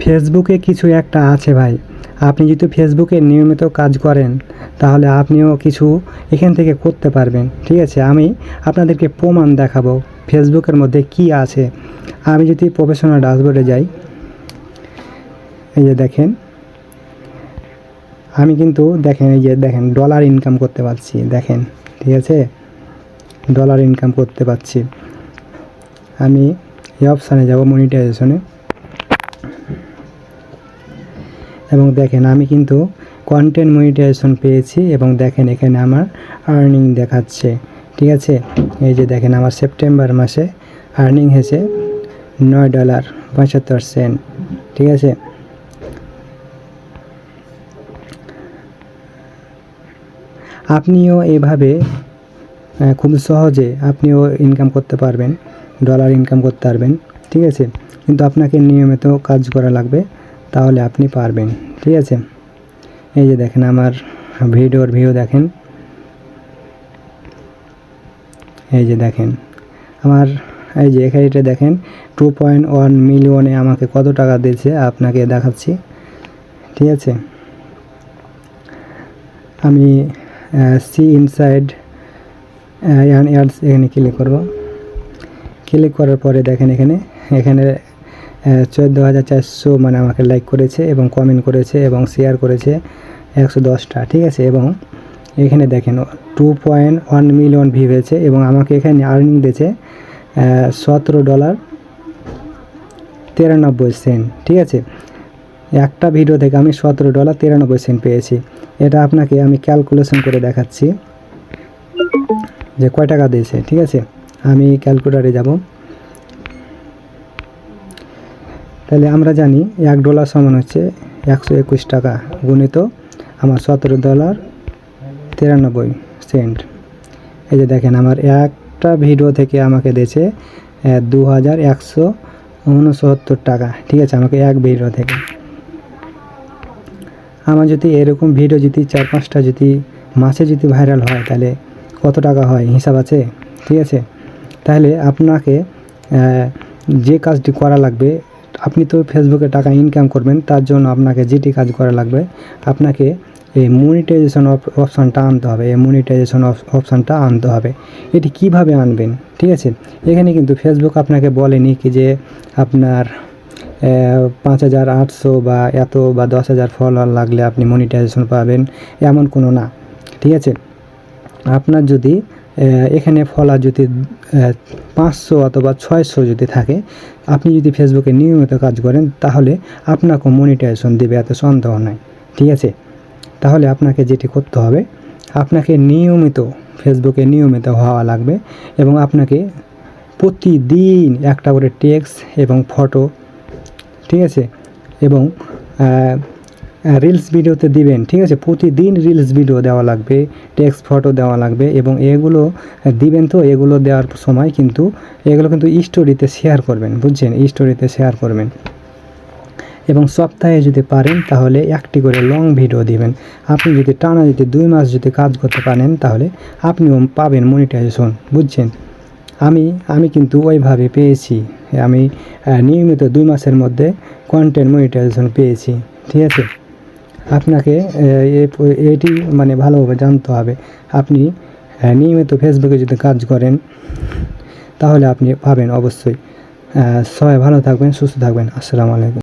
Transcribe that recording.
ফেসবুকে কিছু একটা আছে ভাই। আপনি যদি ফেসবুকে নিয়মিত কাজ করেন, তাহলে আপনিও কিছু এখান থেকে করতে পারবেন। ঠিক আছে, আমি আপনাদেরকে প্রমাণ দেখাবো ফেসবুকের মধ্যে কি আছে। আমি যদি প্রফেশনাল ড্যাশবোর্ডে যাই, এই যে দেখেন, আমি কিন্তু দেখেন, এই যে দেখেন ডলার ইনকাম করতে পারছি, দেখেন, ঠিক আছে? ডলার ইনকাম করতে পারছি। আমি এই অপশানে যাব মনিটাইজেশনে এবং দেখেন, আমি কিন্তু কন্টেন্ট মনিটাইজেশন পেয়েছি এবং দেখেন এখানে আমার আর্নিং দেখাচ্ছে। ঠিক আছে? এই যে দেখেন, আমার সেপ্টেম্বর মাসে আর্নিং হয়েছে নয় ডলার পঁচাত্তর সেন্ট ঠিক আছে? আপনিও এভাবে খুব সহজে আপনিও ইনকাম করতে পারবেন ডলার ইনকাম করতে পারবেন। ঠিক আছে? কিন্তু আপনাকে নিয়মিত কাজ করা লাগবে। তাহলে আপনি পারবেন, ঠিক আছে? এই যে দেখেন আমার ভিডিওর ভিউ দেখেন। এই যে দেখেন, আমার এই যে এখানে দেখেন টু পয়েন্ট ওয়ান মিলিয়নে আমাকে কত টাকা দিয়েছে আপনাকে দেখাচ্ছি, ঠিক আছে? আমি সি ইনসাইড অ্যাডস এখানে ক্লিক করব। ক্লিক করার পরে দেখেন এখানে এখানে চোদ্দ হাজার চারশো মানে আমাকে লাইক করেছে এবং কমেন্ট করেছে এবং শেয়ার করেছে একশো দশটা, ঠিক আছে? এবং এখানে দেখেন two point one million view হয়েছে এবং আমাকে এখানে আর্নিং দিয়েছে সতেরো ডলার তিরানব্বই সেন্ট ঠিক আছে? একটা ভিডিও থেকে আমি সতেরো ডলার তিরানব্বই সেন্ট পেয়েছি। এটা আপনাকে আমি ক্যালকুলেশন করে দেখাচ্ছি যে কয় টাকা দিয়েছে, ঠিক আছে? আমি ক্যালকুলেটারে যাব। তাহলে আমরা জানি এক ডলার সমান হচ্ছে একশো একুশ টাকা গুণিত আমার সতেরো ডলার তিরানব্বই সেন্ট। এই যে দেখেন, আমার একটা ভিডিও থেকে আমাকে দিয়েছে দু হাজার একশো উনসত্তর টাকা। ঠিক আছে, আমাকে এক ভিডিও থেকে। আমার যদি এরকম ভিডিও যদি চার পাঁচটা যদি মাসে যদি ভাইরাল হয়, তাহলে কত টাকা হয়? হিসাব আছে? ঠিক আছে? তাহলে আপনাকে যে কাজটি করা লাগবে আপনি তো ফেসবুকে টাকা ইনকাম করবেন, তার জন্য আপনাকে যেটি কাজ করা লাগবে, আপনাকে এই মনিটাইজেশন অপশানটা আনতে হবে, এই মনিটাইজেশন অপশানটা আনতে হবে। এটি কীভাবে আনবেন? ঠিক আছে? এখানে কিন্তু ফেসবুক আপনাকে বলেনি কি যে আপনার পাঁচ হাজার আটশো বা এত বা দশ হাজার ফলোয়ার লাগলে আপনি মনিটাইজেশন পাবেন, এমন কোনো না। ঠিক আছে? আপনার যদি এখানে ফলোয়ার যদি পাঁচশো অথবা ছয়শো যদি থাকে, আপনি যদি ফেসবুকে নিয়মিত কাজ করেন, তাহলে আপনাকেও মনিটাইজেশন দেবে, এত সন্দেহ নাই। ঠিক আছে? তাহলে আপনাকে যেটি করতে হবে, আপনাকে নিয়মিত ফেসবুকে নিয়মিত হওয়া লাগবে এবং আপনাকে প্রতিদিন একটা করে টেক্সট এবং ফটো ঠিক আছে? এবং রিলস ভিডিওতে দিবেন, ঠিক আছে? প্রতিদিন রিলস ভিডিও দেওয়া লাগবে টেক্সট ফটো দেওয়া লাগবে এবং এগুলো দিবেন তো, এগুলো দেওয়ার সময় কিন্তু, এগুলো কিন্তু স্টোরিতে শেয়ার করবেন, বুঝছেন? স্টোরিতে শেয়ার করবেন। এবং সপ্তাহে যদি পারেন, তাহলে একটি করে লং ভিডিও দিবেন। আপনি যদি টানা যদি দুই মাস যদি কাজ করতে পারেন, তাহলে আপনিও পাবেন মনিটাইজেশন বুঝছেন? আমি আমি কিন্তু ওইভাবে পেয়েছি। আমি নিয়মিত দুই মাসের মধ্যে কন্টেন্ট মনিটাইজেশন পেয়েছি, ঠিক আছে? আপনাকে এটি মানে ভালোভাবে জানতে হবে। আপনি নিয়মিত ফেসবুকে যদি কাজ করেন, তাহলে আপনি পাবেন অবশ্যই। সবাই ভালো থাকবেন, সুস্থ থাকবেন। আসসালামু আলাইকুম।